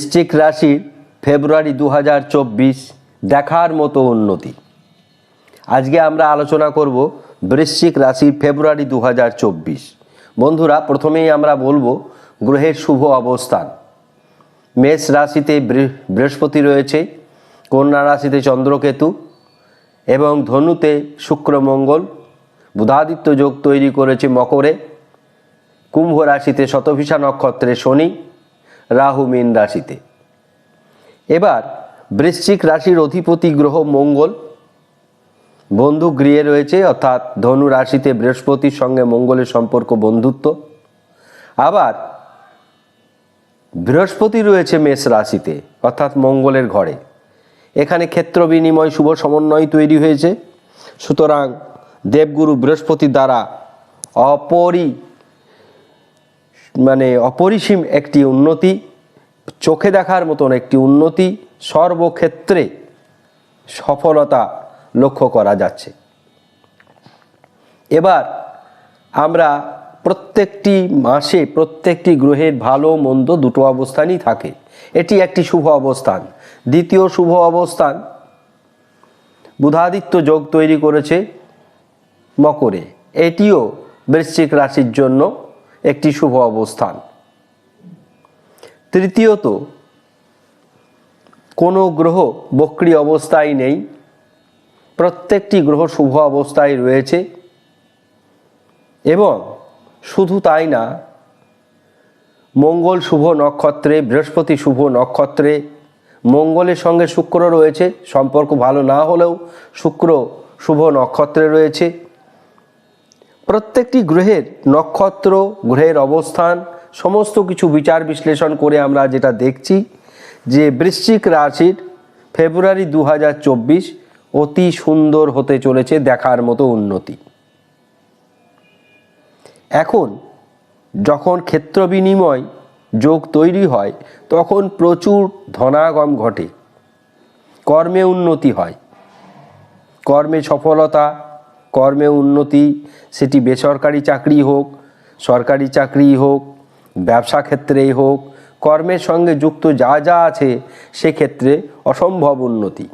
বৃশ্চিক রাশির ফেব্রুয়ারি দু হাজার চব্বিশ দেখার মতো উন্নতি। আজকে আমরা আলোচনা করব বৃশ্চিক রাশির ফেব্রুয়ারি দু হাজার চব্বিশ। বন্ধুরা, প্রথমেই আমরা বলব গ্রহের শুভ অবস্থান। মেষ রাশিতে বৃহস্পতি রয়েছে, কন্যা রাশিতে চন্দ্রকেতু এবং ধনুতে শুক্র মঙ্গল, বুধাদিত্য যোগ তৈরি করেছে মকরে, কুম্ভ রাশিতে শতভিষা নক্ষত্রে শনি রাহু মীন রাশিতে। এবার বৃশ্চিক রাশির অধিপতি গ্রহ মঙ্গল। বন্ধু গৃহে রয়েছে, অর্থাৎ ধনু রাশিতে বৃহস্পতির সঙ্গে মঙ্গলের সম্পর্ক, বন্ধুত্ব। আবার বৃহস্পতি রয়েছে মেষ রাশিতে, অর্থাৎ মঙ্গলের ঘরে। এখানে ক্ষেত্র বিনিময়, শুভ সমন্বয় তৈরি হয়েছে। সুতরাং দেবগুরু বৃহস্পতি দ্বারা অপরি মানে অপরিসীম একটি উন্নতি, চোখে দেখার মতন একটি উন্নতি সর্বক্ষেত্রে সফলতা লক্ষ্য করা যাচ্ছে। এবার আমরা প্রত্যেকটি মাসে, প্রত্যেকটি গ্রহের ভালো, মন্দ দুটো অবস্থানই থাকে। এটি একটি শুভ অবস্থান। দ্বিতীয় শুভ অবস্থান, বুধাদিত্য যোগ তৈরি করেছে মকরে। এটিও বৃশ্চিক রাশির জন্য একটি শুভ অবস্থান। তৃতীয়ত, কোনো গ্রহ বক্রি অবস্থায় নেই। প্রত্যেকটি গ্রহ শুভ অবস্থায় রয়েছে এবং শুধু তাই না, মঙ্গল শুভ নক্ষত্রে, বৃহস্পতি শুভ নক্ষত্রে, মঙ্গলের সঙ্গে শুক্র রয়েছে, সম্পর্ক ভালো না হলেও শুক্র শুভ নক্ষত্রে রয়েছে। প্রত্যেকটি গ্রহের নক্ষত্র, গ্রহের অবস্থান, সমস্ত কিছু বিচার বিশ্লেষণ করে আমরা যেটা দেখছি যে বৃশ্চিক রাশির ফেব্রুয়ারি দু হাজার চব্বিশ অতি সুন্দর হতে চলেছে দেখার মতো উন্নতি। এখন যখন ক্ষেত্র বিনিময় যোগ তৈরি হয়, তখন প্রচুর ধনাগম ঘটে। কর্মে উন্নতি হয়। কর্মে সফলতা কর্মে উন্নতি, সেটি বেসরকারি চাকরি হোক, সরকারি চাকরি হোক, ব্যবসা ক্ষেত্রেই হোক, কর্মের সঙ্গে যুক্ত যা যা আছে, সেক্ষেত্রে অসম্ভব উন্নতি।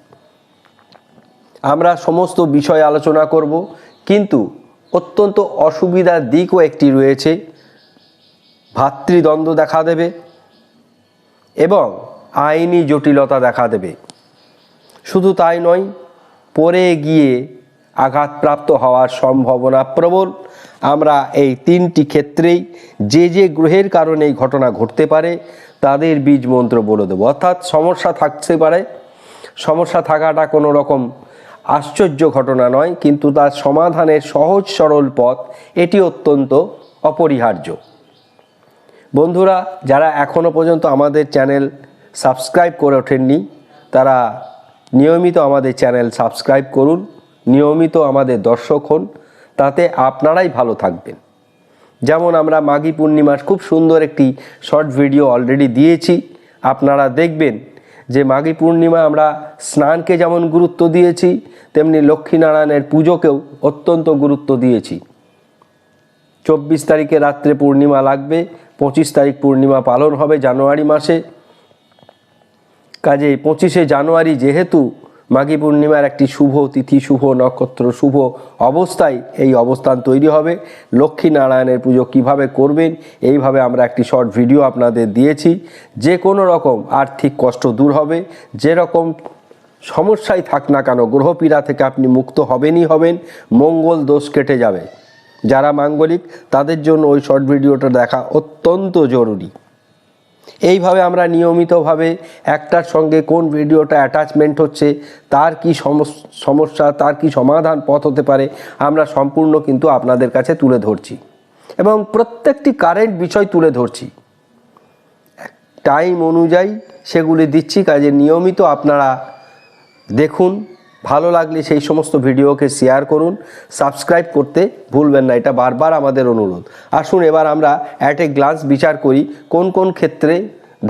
আমরা সমস্ত বিষয় আলোচনা করব, কিন্তু অত্যন্ত অসুবিধার দিকও একটি রয়েছে। ভাতৃদ্বন্দ্ব দেখা দেবে এবং আইনি জটিলতা দেখা দেবে। শুধু তাই নয়, পরে গিয়ে আঘাতপ্রাপ্ত হওয়ার সম্ভাবনা প্রবল। আমরা এই তিনটি ক্ষেত্রেই যে যে গ্রহের কারণে এই ঘটনা ঘটতে পারে, তাদের বীজ মন্ত্র বলে দেবো। অর্থাৎ সমস্যা থাকতে পারে। সমস্যা থাকাটা কোনো রকম আশ্চর্য ঘটনা নয়, কিন্তু তার সমাধানের সহজ সরল পথ এটি অত্যন্ত অপরিহার্য। বন্ধুরা, যারা এখনও পর্যন্ত আমাদের চ্যানেল সাবস্ক্রাইব করে ওঠেননি, তারা নিয়মিত আমাদের চ্যানেল সাবস্ক্রাইব করুন। নিয়মিত আমাদের দর্শক হন, তাতে আপনারাই ভালো থাকবেন। যেমন আমরা মাঘী পূর্ণিমার খুব সুন্দর একটি শর্ট ভিডিও অলরেডি দিয়েছি। আপনারা দেখবেন যে মাঘী পূর্ণিমা আমরা স্নানকে যেমন গুরুত্ব দিয়েছি, তেমনি লক্ষ্মীনারায়ণের পুজোকেও অত্যন্ত গুরুত্ব দিয়েছি। চব্বিশ তারিখে রাত্রে পূর্ণিমা লাগবে, পঁচিশ তারিখ পূর্ণিমা পালন হবে জানুয়ারি মাসে। কাজে পঁচিশে জানুয়ারি যেহেতু মাঘী পূর্ণিমার একটি শুভ তিথি, শুভ নক্ষত্র, শুভ অবস্থায় এই অবস্থান তৈরি হবে। লক্ষ্মী নারায়ণের পুজো কীভাবে করবেন, এইভাবে আমরা একটি শর্ট ভিডিও আপনাদের দিয়েছি। যে কোনো রকম আর্থিক কষ্ট দূর হবে যেরকম সমস্যায় থাক না কেন, গ্রহপীড়া থেকে আপনি মুক্ত হবেনই হবেন, মঙ্গল দোষ কেটে যাবে। যারা মাঙ্গলিক, তাদের জন্য ওই শর্ট ভিডিওটা দেখা অত্যন্ত জরুরি। এইভাবে আমরা নিয়মিতভাবে একটার সঙ্গে কোন ভিডিওটা অ্যাটাচমেন্ট হচ্ছে, তার কি সমস- সমস্যা, তার কি সমাধান পথ হতে পারে, আমরা সম্পূর্ণ কিন্তু আপনাদের কাছে তুলে ধরছি। এবং প্রত্যেকটি কারেন্ট বিষয় তুলে ধরছি। টাইম অনুযায়ী সেগুলি দিচ্ছি, কাজে নিয়মিত আপনারা দেখুন ভালো লাগলে সেই সমস্ত ভিডিওকে শেয়ার করুন সাবস্ক্রাইব করতে ভুলবেন না, এটা বারবার আমাদের অনুরোধ। আসুন, এবার আমরা অ্যাট এ গ্লান্স বিচার করি, কোন কোন ক্ষেত্রে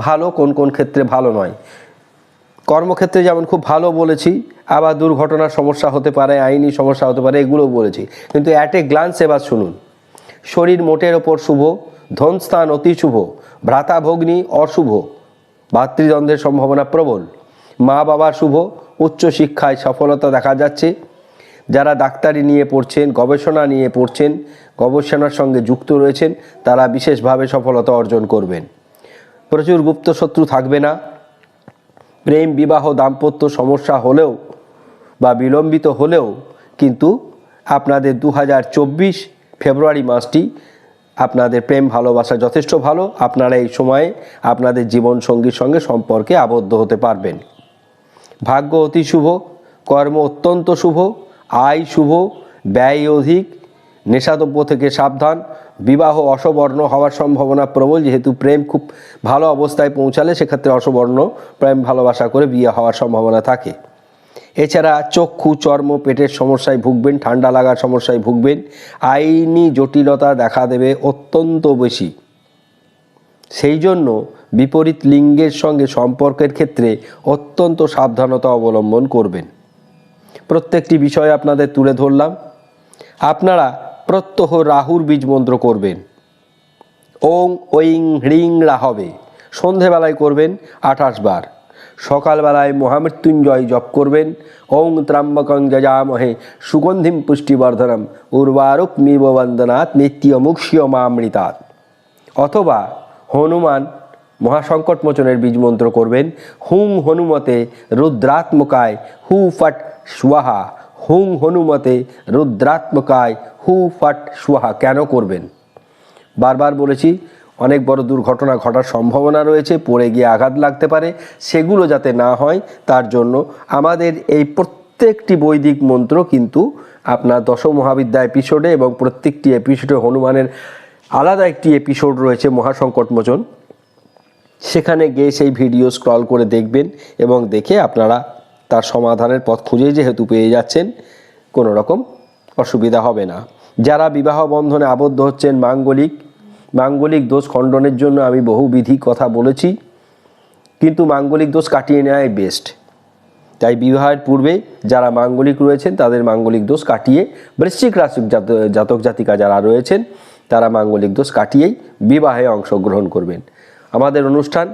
ভালো, কোন কোন ক্ষেত্রে ভালো নয়। কর্মক্ষেত্রে যেমন খুব ভালো বলেছি, আবার দুর্ঘটনার সমস্যা হতে পারে, আইনি সমস্যা হতে পারে এগুলো বলেছি। কিন্তু অ্যাট এ গ্লান্স এবার শুনুন। শরীর মোটের ওপর শুভ, ধনস্থান অতি শুভ, ভ্রাতা ভগ্নী অশুভ, ভাতৃদ্বন্দ্বের সম্ভাবনা প্রবল মা বাবা শুভ উচ্চ শিক্ষায় সফলতা দেখা যাচ্ছে। যারা ডাক্তারি নিয়ে পড়ছেন, গবেষণা নিয়ে পড়ছেন, গবেষণার সঙ্গে যুক্ত রয়েছেন, তারা বিশেষভাবে সফলতা অর্জন করবেন। প্রচুর গুপ্ত শত্রু থাকবে না। প্রেম, বিবাহ, দাম্পত্য সমস্যা হলেও বা বিলম্বিত হলেও কিন্তু আপনাদের দু হাজার চব্বিশ ফেব্রুয়ারি মাসটি আপনাদের প্রেম, ভালোবাসা যথেষ্ট ভালো। আপনারা এই সময়ে আপনাদের জীবনসঙ্গীর সঙ্গে সম্পর্কে আবদ্ধ হতে পারবেন। ভাগ্য অতি শুভ, কর্ম অত্যন্ত শুভ, আয় শুভ, ব্যয় অধিক, নেশাদ্রব্য থেকে সাবধান, বিবাহ অসবর্ণ হওয়ার সম্ভাবনা প্রবল, যেহেতু প্রেম খুব ভালো অবস্থায় পৌঁছালে সেক্ষেত্রে অসবর্ণ প্রেম ভালোবাসা করে বিয়ে হওয়ার সম্ভাবনা থাকে। এছাড়া চক্ষু, চর্ম, পেটের সমস্যায় ভুগবেন, ঠান্ডা লাগার সমস্যায় ভুগবেন, আইনি জটিলতা দেখা দেবে অত্যন্ত বেশি। সেই জন্য বিপরীত লিঙ্গের সঙ্গে সম্পর্কের ক্ষেত্রে অত্যন্ত সাবধানতা অবলম্বন করবেন। প্রত্যেকটি বিষয় আপনাদের তুলে ধরলাম। আপনারা প্রত্যহ রাহুর বীজ মন্ত্র করবেন। ওং ওইং হ্রিং, রা হবে। সন্ধেবেলায় করবেন আঠাশ বার। সকালবেলায় মহামৃত্যুঞ্জয় জপ করবেন। ওং ত্রাম্বকং যজামহে সুগন্ধিম পুষ্টিবর্ধনম উর্বারুক মিব বন্দনাথ নিত্যমুক্ষীয় মামৃতাৎ অথবা হনুমান মহাসংকট মোচনের বীজ মন্ত্র করবেন। হুং হনুমতে রুদ্রাত্মকায় হু ফট স্বাহা হুং হনুমতে রুদ্রাত্মকায় হু ফট স্বাহা কেন করবেন? বারবার বলেছি, অনেক বড় দুর্ঘটনা ঘটার সম্ভাবনা রয়েছে, পড়ে গিয়ে আঘাত লাগতে পারে। সেগুলো যাতে না হয়, তার জন্য আমাদের এই প্রত্যেকটি বৈদিক মন্ত্র কিন্তু আপনার দশ মহাবিদ্যা এপিসোডে এবং প্রত্যেকটি এপিসোডে হনুমানের আলাদা একটি এপিসোড রয়েছে মহাসংকটমোচন। সেখানে গিয়ে সেই ভিডিও স্ক্রল করে দেখবেন এবং দেখে আপনারা তার সমাধানের পথ খুঁজে যেহেতু পেয়ে যাচ্ছেন, কোনো রকম অসুবিধা হবে না। যারা বিবাহ বন্ধনে আবদ্ধ হচ্ছেন মাঙ্গলিক মাঙ্গলিক দোষ খণ্ডনের জন্য আমি বহু বিধি কথা বলেছি, কিন্তু মাঙ্গলিক দোষ কাটিয়ে নেওয়াই বেস্ট তাই বিবাহের পূর্বে যারা মাঙ্গলিক রয়েছেন, তাদের মাঙ্গলিক দোষ কাটিয়ে বৃশ্চিক রাশিক জাত- জাতক জাতিকা যারা রয়েছেন, তারা মাঙ্গলিক দোষ কাটিয়েই বিবাহে অংশগ্রহণ করবেন। আমাদের অনুষ্ঠান